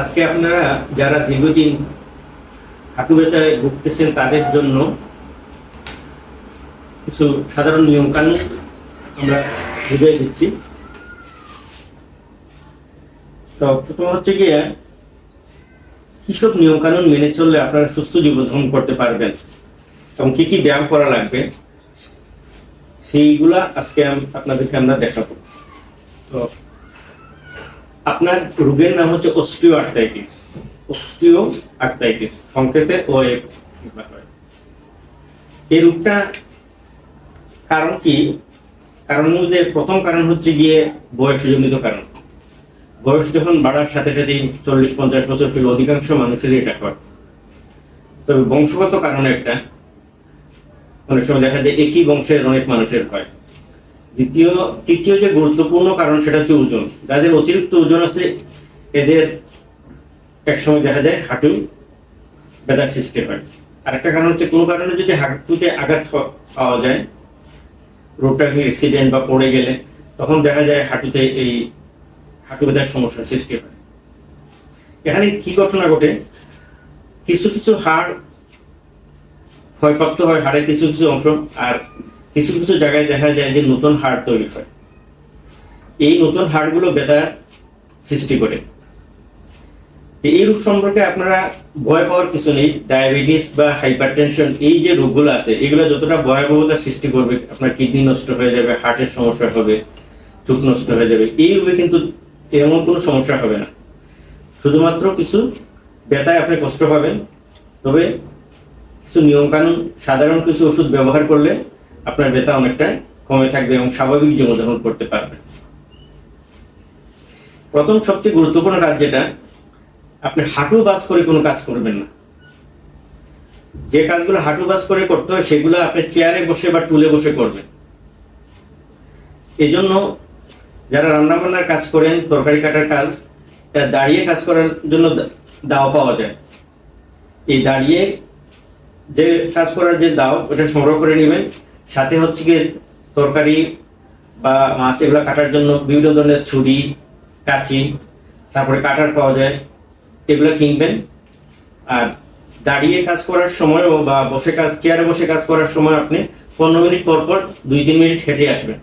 আজকে আপনারা যারা দীর্ঘদিন হাঁটু ব্যথায় ভুগতেছেন, তাদের জন্য কিছু সাধারণ নিয়ম কানুন আমরা বুঝিয়ে দিচ্ছি। তো প্রথম হচ্ছে গিয়ে কিসব নিয়ম কানুন মেনে চললে আপনারা সুস্থ জীবনযাপন করতে পারবেন। এবং কি কি ব্যায়াম করা লাগবে? সেইগুলা আজকে আপনাদেরকে আমরা দেখাবো। তো আপনার রোগের নাম হচ্ছে অস্টিও আর্থাইটিস অস্টিও আর্থাইটিস সংক্ষেপে ও এই রোগটা কারণ কি? কারণ যে প্রথম কারণ হচ্ছে গিয়ে বয়সজনিত কারণ। বয়স যখন বাড়ার সাথে সাথে চল্লিশ পঞ্চাশ বছর পেলে অধিকাংশ মানুষেরই এটা হয়। তবে বংশগত কারণে একটা। অনেক সময় দেখা যায় একই বংশের অনেক মানুষের হয়। দ্বিতীয়, তৃতীয় যে গুরুত্বপূর্ণ কারণ সেটা হচ্ছে ওজন। যাদের অতিরিক্ত ওজন আছে, এদের একসময় দেখা যায় হাঁটু ব্যথার সৃষ্টি হয়। আর একটা কারণ হচ্ছে, কোনো কারণে যদি হাঁটুতে আঘাত পাওয়া যায় রোডটা অ্যাক্সিডেন্ট বা পড়ে গেলে, তখন দেখা যায় হাঁটুতে এই হাঁটু ব্যথার সমস্যার সৃষ্টি হয়। এখানে কি ঘটনা ঘটে? কিছু কিছু হাড় ক্ষয়প্রাপ্ত হয় হাড়ের কিছু কিছু অংশ, আর কিছু কিছু জায়গায় দেখা যায় যে নতুন হাড় তৈরি হয়। এই নতুন হাড়গুলো ব্যথা সৃষ্টি করে। এই রোগ সম্পর্কে আপনারা ভয় পাওয়ার কিছু নেই। ডায়াবেটিস বা হাইপারটেনশন, এই যে রোগগুলো আছে, এগুলো যতটা ভয়াবহতা সৃষ্টি করবে, আপনার কিডনি নষ্ট হয়ে যাবে, হার্টের সমস্যা হবে, চোখ নষ্ট হয়ে যাবে, এই রোগে কিন্তু এমন কোনো সমস্যা হবে না। শুধুমাত্র কিছু ব্যথায় আপনি কষ্ট পাবেন, তবে কিছু নিয়মকানুন, সাধারণ কিছু ওষুধ ব্যবহার করলে আপনার ব্যথা অনেকটা কমে থাকবে এবং স্বাভাবিক জীবনযাপন করতে পারবেন। প্রথম সবচেয়ে গুরুত্বপূর্ণ কাজ যেটা, আপনি হাঁটু বাস করে কোনো কাজ করবেন না। যে কাজগুলো হাঁটু বাস করে করতে হয়, সেগুলো আপনি চেয়ারে বসে বা টুলে বসে করবেন। এই জন্য যারা রান্নাবান্নার কাজ করেন, তরকারি কাটার কাজ, তারা দাঁড়িয়ে কাজ করার জন্য দা- দাও পাওয়া যায়। এই দাঁড়িয়ে যে কাজ করার যে দাও, ওটা সংগ্রহ করে নেবেন। সাথে হচ্ছে গিয়ে তরকারি বা মাছ এগুলো কাটার জন্য বিভিন্ন ধরনের ছুরি, কাঁচি, তারপরে কাটার পাওয়া যায়, এগুলো কিনবেন। আর দাঁড়িয়ে কাজ করার সময়ও বা বসে কাজ, চেয়ারে বসে কাজ করার সময় আপনি পনেরো মিনিট পর পর দুই তিন মিনিট হেঁটে আসবেন।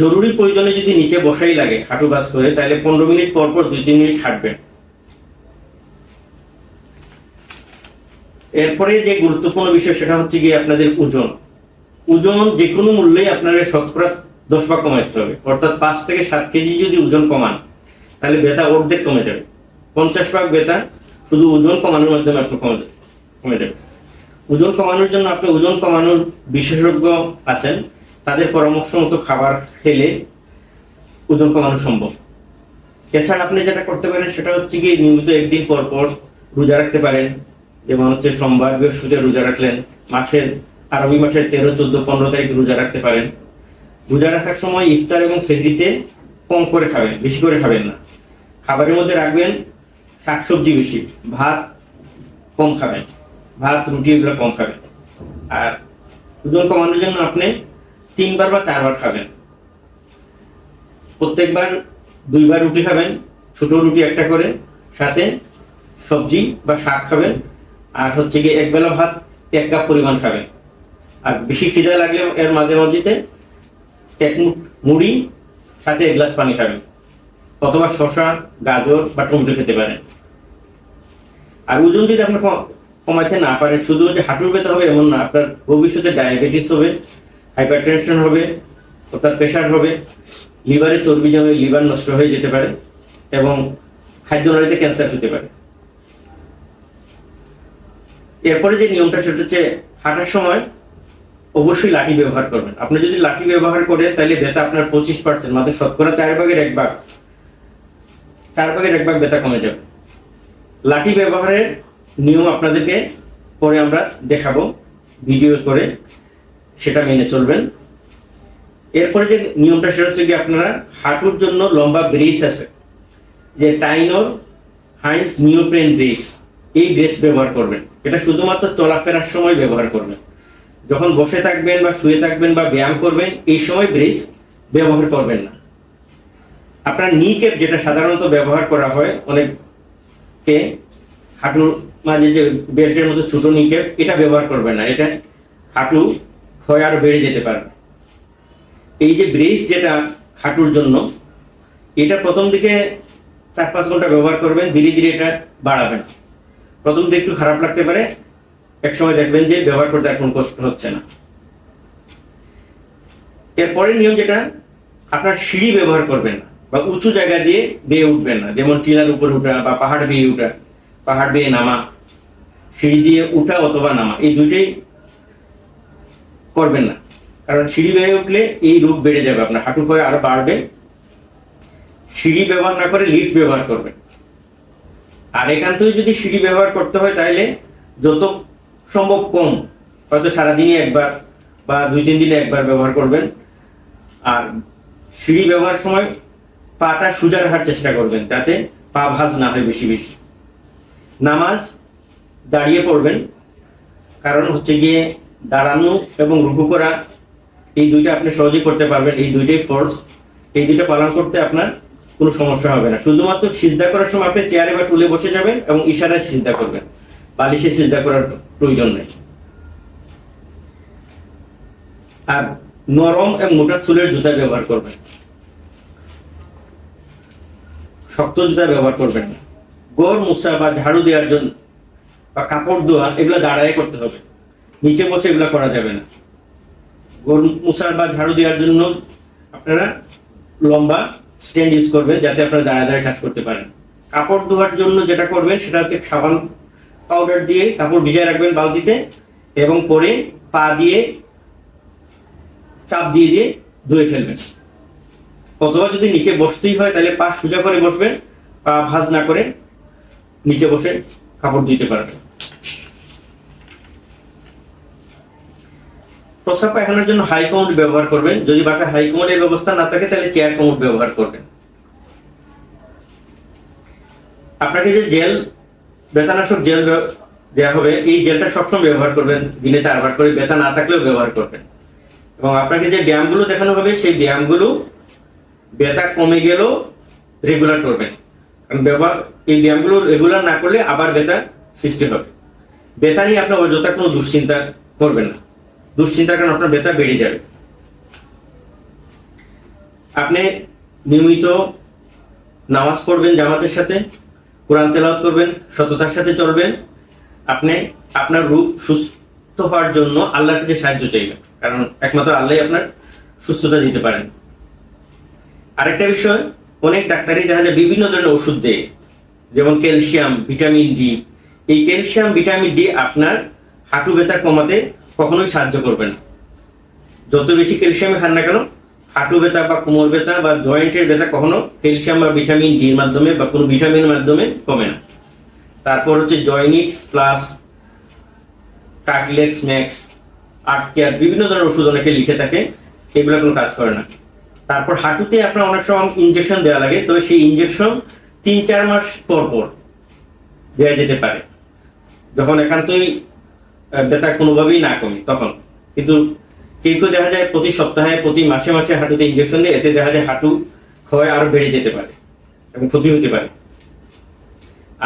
জরুরি প্রয়োজনে যদি নিচে বসাই লাগে হাঁটু কাজ করে, তাহলে পনেরো মিনিট পর পর দুই তিন মিনিট হাঁটবেন। এরপরে যে গুরুত্বপূর্ণ বিষয় সেটা হচ্ছে গিয়ে আপনাদের ওজন। ওজন যে কোনো মূল্যেই আপনার শতকরা দশ ভাগ কমাতে হবে। অর্থাৎ পাঁচ থেকে সাত কেজি যদি ওজন কমান, তাহলে ব্যথা অর্ধেক কমে যাবে। পঞ্চাশ ভাগ ব্যথা শুধু ওজন কমানোর মাধ্যমে আপনি কমে যাবে কমে যাবে। ওজন কমানোর জন্য আপনি ওজন কমানোর বিশেষজ্ঞ আছেন। তাদের পরামর্শ মতো খাবার খেলে ওজন কমানো সম্ভব। এছাড়া আপনি যেটা করতে পারেন সেটা হচ্ছে কি নিয়মিত একদিন পর পর রোজা রাখতে পারেন। যেমন হচ্ছে সোমবার বৃহস্পতিবার রোজা রাখলেন, মাসের আরবি মাসের তেরো, চোদ্দ, পনেরো তারিখ রোজা রাখতে পারেন। রোজা রাখার সময় ইফতার এবং সেহরিতে কম করে খাবেন, বেশি করে খাবেন না। খাবারের মধ্যে রাখবেন শাকসবজি বেশি, ভাত কম খাবেন, ভাত, রুটি এগুলো কম খাবেন। আর ওজন কমানোর জন্য আপনি তিনবার বা চারবার খাবেন। প্রত্যেকবার দুইবার রুটি খাবেন, ছোট রুটি একটা করে, সাথে সবজি বা শাক খাবেন আর হচ্ছে গিয়ে এক বেলা ভাত, এক কাপ পরিমাণ খাবেন আর বেশি খিদে লাগলে এর মাঝে মাঝেতে এক মুড়ি, সাথে এক গ্লাস পানি খাবেন। অথবা শশা গাজর বা টমেটো খেতে পারেন। আর ওজন যদি আপনার কম- কমাইতে না পারেন, শুধু যে হাঁটুর ব্যথা হবে এমন না, আপনার ভবিষ্যতে ডায়াবেটিস হবে, হাইপারটেনশন হবে, অর্থাৎ প্রেশার হবে, লিভারে চর্বি জমে লিভার নষ্ট হয়ে যেতে পারে এবং খাদ্যনালীতে ক্যান্সার হতে পারে। এরপরে যে নিয়মটা সেটা হচ্ছে হাঁটার সময় অবশ্যই লাঠি ব্যবহার করবেন। আপনি যদি লাঠি ব্যবহার করে, তাহলে ব্যথা আপনার পঁচিশ পার্সেন্ট মাত্র শতকরা চার ভাগের এক ভাগ। চার ভাগের এক ভাগ ব্যথা কমে যাবে। লাঠি ব্যবহারের নিয়ম আপনাদেরকে পরে আমরা দেখাবো ভিডিও করে সেটা মেনে চলবেন। এরপরে যে নিয়মটা সেটা হচ্ছে কি, আপনারা হাঁটুর জন্য লম্বা ব্রেস আছে, যে টাইনোর হাইস নিওপ্রেন ব্রেস এই ব্রেস ব্যবহার করবেন। এটা শুধুমাত্র চলাফেরার সময় ব্যবহার করবেন যখন বসে থাকবেন বা শুয়ে থাকবেন বা ব্যায়াম করবেন, এই সময় ব্রেস ব্যবহার করবেন না। আপনার নি ক্যাপ যেটা সাধারণত ব্যবহার করা হয়, অনেককে হাঁটুর মাঝে যে বেল্টের মতো ছোট নি ক্যাপ এটা ব্যবহার করবেন না। এটা হাঁটু ক্ষয় আরও বেড়ে যেতে পারে এই যে ব্রিজ যেটা হাঁটুর জন্য, এটা প্রথম দিকে চার পাঁচ ঘণ্টা ব্যবহার করবেন, ধীরে ধীরে এটা বাড়াবেন। প্রথম দিকে একটু খারাপ লাগতে পারে। এক সময় দেখবেন যে ব্যবহার করতে এখন কষ্ট হচ্ছে না। এরপরের নিয়ম যেটা, আপনার সিঁড়ি ব্যবহার করবেন না বা উঁচু জায়গা দিয়ে বেয়ে উঠবেন না। যেমন টিলার উপর উঠা বা পাহাড় বেয়ে উঠা, পাহাড় বেয়ে নামা, সিঁড়ি দিয়ে উঠা অথবা নামা, এই দুইটাই করবেন না। কারণ সিঁড়ি বেয়ে উঠলে এই রোগ বেড়ে যাবে, আপনার হাঁটু ক্ষয় আরও বাড়বে। সিঁড়ি ব্যবহার না করে লিফট ব্যবহার করবেন। আর একান্তই যদি সিঁড়ি ব্যবহার করতে হয় তাহলে যত সম্ভব কম, হয়তো সারাদিনই একবার বা দুই, তিন দিনে একবার ব্যবহার করবেন। আর সিঁড়ি ব্যবহার সময় পাটা সোজা রাখার চেষ্টা করবেন তাতে পা ভাঁজ না হয় বেশি বেশি। নামাজ দাঁড়িয়ে পড়বেন, কারণ হচ্ছে গিয়ে দাঁড়ানো এবং রুকু করা, এই দুইটা আপনি সহজেই করতে পারবেন, এই দুইটাই ফোর্স এই দুইটা পালন করতে আপনার কোনো সমস্যা হবে না। শুধুমাত্র সিদ্ধা করার সময় আপনি চেয়ারে বা টুলে বসে যাবেন এবং ইশারায় সিদ্ধা করবেন। বালিশে সিদ্ধা করার প্রয়োজন নেই। আর নরম এবং মোটা চুলের জুতা ব্যবহার করবেন। শক্ত জুতা ব্যবহার করবেন না। গোর, মুসা বা ঝাড়ু দেওয়ার জন্য বা কাপড় ধোয়া এগুলো দাঁড়ায় করতে হবে। নিচে বসে এগুলো করা যাবে না। গোর, মুসার বা ঝাড়ু দেওয়ার জন্য আপনারা লম্বা স্ট্যান্ড ইউজ করবেন যাতে আপনারা দাঁড়ায় দাঁড়ায় কাজ করতে পারেন। কাপড় ধোয়ার জন্য যেটা করবেন সেটা হচ্ছে সাবান পাউডার দিয়ে কাপড় ভিজায় রাখবেন বালতিতে এবং পরে পা দিয়ে চাপ দিয়ে দিয়ে ধুয়ে ফেলবেন। অথবা যদি নিচে বসতেই হয় তাহলে পা সোজা করে বসবেন, পা ভাঁজ না করে নিচে বসে কাপড় দিতে পারবেন। প্রস্রাব পায়খানার জন্য হাই কমোড ব্যবহার করবেন। যদি বাসায় হাই কমোডের ব্যবস্থা না থাকে, তাহলে চেয়ার কমোড ব্যবহার করবেন। আপনাকে যে জেল বেতানাশক জেল দেওয়া হবে, এই জেলটা সবসময় ব্যবহার করবেন। দিনে চারবার করে ব্যথা না থাকলেও ব্যবহার করবেন। এবং আপনাকে যে ব্যায়ামগুলো দেখানো হবে, সেই ব্যায়ামগুলো ব্যথা কমে গেলেও রেগুলার করবেন। কারণ ব্যবহার, এই ব্যায়ামগুলো রেগুলার না করলে আবার ব্যথা সৃষ্টি হবে। ব্যথা নিয়ে আপনার অযথা কোনো দুশ্চিন্তা করবেন না। দুশ্চিন্তার কারণে আপনার ব্যথা বেড়ে যাবে। আপনি নিয়মিত নামাজ পড়বেন জামাতের সাথে, কোরআন তেলাওয়াত করবেন, সততার সাথে চলবেন। আপনি আপনার রূপ সুস্থ হওয়ার জন্য আল্লাহর কাছে সাহায্য চাইবেন। কারণ একমাত্র আল্লাহ আপনার সুস্থতা দিতে পারেন। আরেকটা বিষয়, অনেক ডাক্তারই দেখা যায় বিভিন্ন ধরনের ওষুধ দেয়, যেমন ক্যালসিয়াম, ভিটামিন ডি। এই ক্যালসিয়াম, ভিটামিন ডি আপনার হাঁটু ব্যথা কমাতে কখনোই সাহায্য করবে না। যত বেশি ক্যালসিয়াম খান না কেন, হাঁটু ব্যথা বা কোমর ব্যথা বা জয়েন্টের ব্যথা কখনো ক্যালসিয়াম বা ভিটামিন ডির মাধ্যমে বা কোনো ভিটামিনের মাধ্যমে কমে না। তারপর হচ্ছে Joinix plus Cartilex max art বিভিন্ন ধরনের ওষুধ অনেকে লিখে থাকে, এগুলো কোনো কাজ করে না। তারপর হাঁটুতে আপনার অনেক সময় ইঞ্জেকশন দেওয়া লাগে তো সেই ইঞ্জেকশন তিন চার মাস পর পর দেওয়া যেতে পারে। যখন একান্তই ব্যথা কোনোভাবেই না কমে তখন। কিন্তু কেউ কেউ দেখা যায় প্রতি সপ্তাহে, প্রতি মাসে মাসে হাঁটুতে ইঞ্জেকশন দিয়ে, এতে দেখা যায় হাঁটু ক্ষয় আরও বেড়ে যেতে পারে এবং ক্ষতি হতে পারে।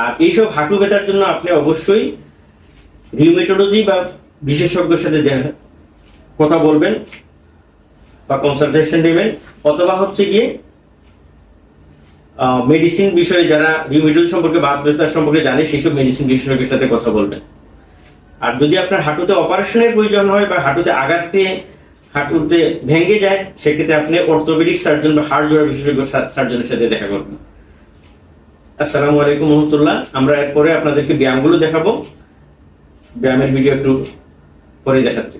আর এইসব হাঁটু ব্যথার জন্য আপনি অবশ্যই রিউমেটোলজি বা বিশেষজ্ঞের সাথে কথা বলবেন বা কনসালটেশন নেবেন, অথবা হচ্ছে গিয়ে মেডিসিন বিষয়ে যারা রিউমেটোলজি সম্পর্কে বা ব্যথা সম্পর্কে জানে, সেসব মেডিসিন বিশেষজ্ঞের সাথে কথা বলবেন। আর যদি আপনার হাঁটুতে অপারেশনের প্রয়োজন হয় বা হাঁটুতে আঘাত পেয়ে হাঁটুতে ভেঙে যায়, সেক্ষেত্রে আপনি অর্থোপেডিক সার্জন বা হাড় জোড়া বিশেষজ্ঞ সার্জনের সাথে দেখা করবেন। আসসালামু আলাইকুম রহমতুল্লাহ। আমরা এরপরে আপনাদেরকে ব্যায়ামগুলো দেখাবো। ব্যায়ামের ভিডিও একটু পরে দেখাচ্ছি।